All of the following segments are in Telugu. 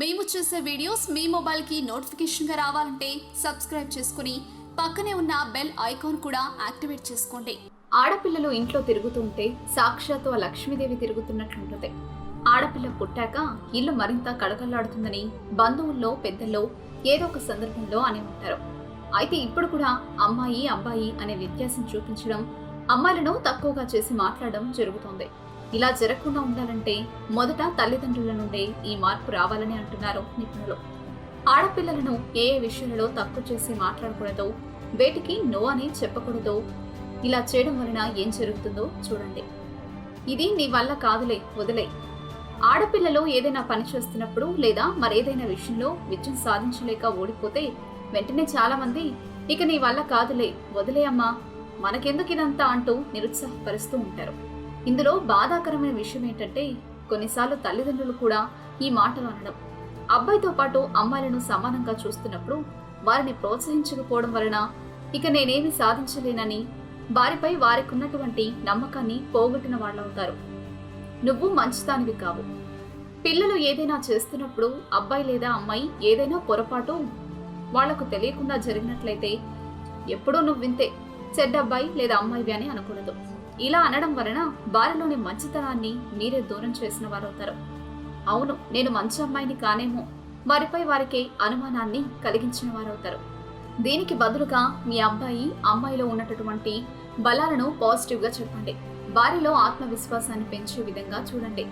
మేము చేసే వీడియోస్ మీ మొబైల్కి నోటిఫికేషన్గా రావాలంటే సబ్స్క్రైబ్ చేసుకుని పక్కనే ఉన్న బెల్ ఐకాన్ కూడా యాక్టివేట్ చేసుకోండి. ఆడపిల్లలు ఇంట్లో తిరుగుతుంటే సాక్షాత్తు లక్ష్మీదేవి తిరుగుతున్నట్లుంటుంది ఆడపిల్ల పుట్టాక ఇల్లు మరింత కడకల్లాడుతుందని బంధువుల్లో పెద్దల్లో ఏదో ఒక సందర్భంలో అని ఉంటారు. అయితే ఇప్పుడు కూడా అమ్మాయి అబ్బాయి అనే వ్యత్యాసం చూపించడం అమ్మాయిలను తక్కువగా చేసి మాట్లాడడం జరుగుతోంది. ఇలా జరగకుండా ఉండాలంటే మొదట తల్లిదండ్రుల నుండే ఈ మార్పు రావాలని అంటున్నారు నిపుణులు. ఆడపిల్లలను ఏ ఏ విషయాలలో తక్కువ చేసి మాట్లాడకూడదో వేటికి నో అని చెప్పకూడదో ఇలా చేయడం వలన ఏం జరుగుతుందో చూడండి. ఇది నీ వల్ల కాదులే వదిలే. ఆడపిల్లలు ఏదైనా పని చేస్తున్నప్పుడు లేదా మరేదైనా విషయంలో విజయం సాధించలేక ఓడిపోతే వెంటనే చాలామంది ఇక నీ వల్ల కాదులే వదిలే అమ్మా మనకెందుకు ఇదంతా? అంటూ నిరుత్సాహపరుస్తూ ఉంటారు. ఇందులో బాధాకరమైన విషయం ఏంటంటే కొన్నిసార్లు తల్లిదండ్రులు కూడా ఈ మాటలు అనడం. అబ్బాయితో పాటు అమ్మాయిలను సమానంగా చూస్తున్నప్పుడు వారిని ప్రోత్సహించకపోవడం వలన ఇక నేనేమి సాధించలేనని వారిపై వారికి ఉన్నటువంటి నమ్మకాన్ని పోగొట్టిన వాళ్ళవుతారు నువ్వు మంచిదానివి కావు. పిల్లలు ఏదైనా చేస్తున్నప్పుడు అబ్బాయి లేదా అమ్మాయి ఏదైనా పొరపాటు వాళ్ళకు తెలియకుండా జరిగినట్లయితే ఎప్పుడూ నువ్వు వింతే చెడ్డబ్బాయి లేదా అమ్మాయివి అని అనకూడదు ఇలా అనడం వలన వారిలోని మంచితనాన్ని మీరే దూరం చేసిన వారవుతారు. అవును నేను మంచి అమ్మాయిని కానేమో. వారిపై వారికి అనుమానాన్ని కలిగించిన వారవుతారు. దీనికి బదులుగా మీ అబ్బాయి అమ్మాయిలో ఉన్నటువంటి బలాలను పాజిటివ్గా చెప్పండి. వారిలో ఆత్మవిశ్వాసాన్ని పెంచే విధంగా చూడండి.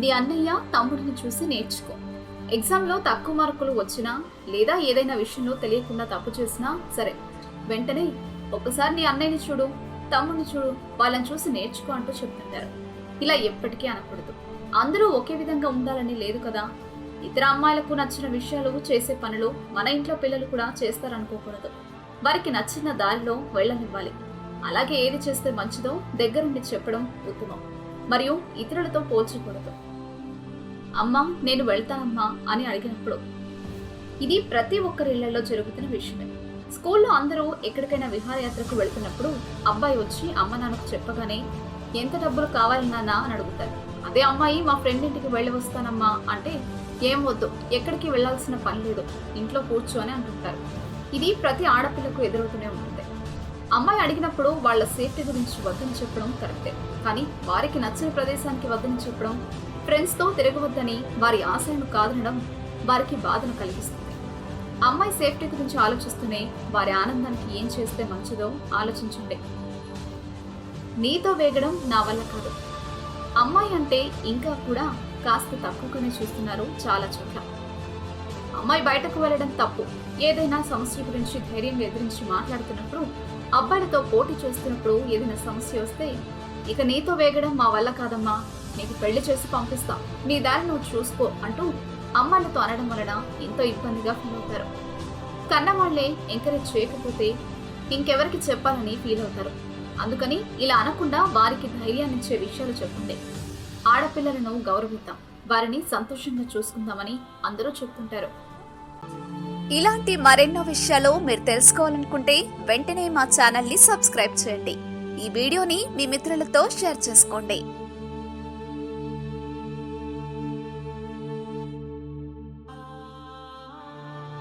నీ అన్నయ్య తమ్ముడిని చూసి నేర్చుకో. ఎగ్జామ్లో తక్కువ మార్కులు వచ్చినా లేదా ఏదైనా విషయంలో తెలియకుండా తప్పు చేసినా సరే వెంటనే ఒకసారి నీ అన్నయ్యని చూడు. తమ్ముడిని చూడు వాళ్ళని చూసి నేర్చుకో అంటూ చెప్తుంటారు. ఇలా ఎప్పటికీ అనకూడదు. అందరూ ఒకే విధంగా ఉండాలని లేదు కదా? ఇతర అమ్మాయిలకు నచ్చిన విషయాలు చేసే పనులు మన ఇంట్లో పిల్లలు కూడా చేస్తారనుకోకూడదు. వారికి నచ్చిన దారిలో వెళ్ళనివ్వాలి. అలాగే ఏది చేస్తే మంచిదో దగ్గరుండి చెప్పడం ఉత్తమం. మరియు ఇతరులతో పోల్చకూడదు. అమ్మా నేను వెళ్తానమ్మా అని అడిగినప్పుడు ఇది ప్రతి ఒక్కరిళ్ళలో జరుగుతున్న విషయమే. స్కూల్లో అందరూ ఎక్కడికైనా విహారయాత్రకు వెళ్తున్నప్పుడు అబ్బాయి వచ్చి అమ్మ నాన్నకు చెప్పగానే ఎంత డబ్బులు కావాలి నాన్న? అని అడుగుతారు. అదే అమ్మాయి మా ఫ్రెండ్ ఇంటికి వెళ్ళి వస్తానమ్మా అంటే ఏం వద్దు ఎక్కడికి వెళ్ళాల్సిన పని లేదు ఇంట్లో కూర్చో అని అంటుంటారు. ఇది ప్రతి ఆడపిల్లకు ఎదురవుతూనే ఉంటుంది. అమ్మాయి అడిగినప్పుడు వాళ్ళ సేఫ్టీ గురించి వద్దని చెప్పడం కరెక్టే. కానీ వారికి నచ్చిన ప్రదేశానికి వద్దని చెప్పడం ఫ్రెండ్స్తో తిరగవద్దని వారి ఆశలను కాదనడం వారికి బాధను కలిగిస్తుంది. అమ్మాయి సేఫ్టీ గురించి ఆలోచిస్తూనే వారి ఆనందానికి ఏం చేస్తే మంచిదో ఆలోచించండి. నీతో వేగడం నా వల్ల కాదు. అమ్మాయి అంటే ఇంకా కూడా కాస్త తక్కువగానే చూస్తున్నారు చాలా చోట్ల. అమ్మాయి బయటకు వెళ్ళడం తప్పు. ఏదైనా సమస్య గురించి ధైర్యంగా ఎదిరించి మాట్లాడుతున్నప్పుడు అబ్బాయిలతో పోటీ చేస్తున్నప్పుడు ఏదైనా సమస్య వస్తే ఇక నీతో వేగడం మా వల్ల కాదమ్మా. నీకు పెళ్ళి చేసి పంపిస్తా. నీ దారి నువ్వు చూసుకో అంటూ అమ్మాయిలతో అనడం వలన ఎంతో ఇబ్బందిగా ఫీల్ అవుతారు. కన్నవాళ్ళే ఎంకరేజ్ చేయకపోతే ఇంకెవరికి చెప్పాలని ఫీల్ అవుతారు. అందుకని ఇలా అనకుండా వారికి ధైర్యాన్ని ఇచ్చే విషయాలు చెప్పండి. ఆడపిల్లలను గౌరవిద్దాం. వారిని సంతోషంగా చూసుకుందామని అందరూ చెప్తుంటారు. ఇలాంటి మరెన్నో విషయాలు మీరు తెలుసుకోవాలనుకుంటే వెంటనే మా ఛానల్ని సబ్స్క్రైబ్ చేయండి. ఈ వీడియోని మీ మిత్రులతో షేర్ చేసుకోండి.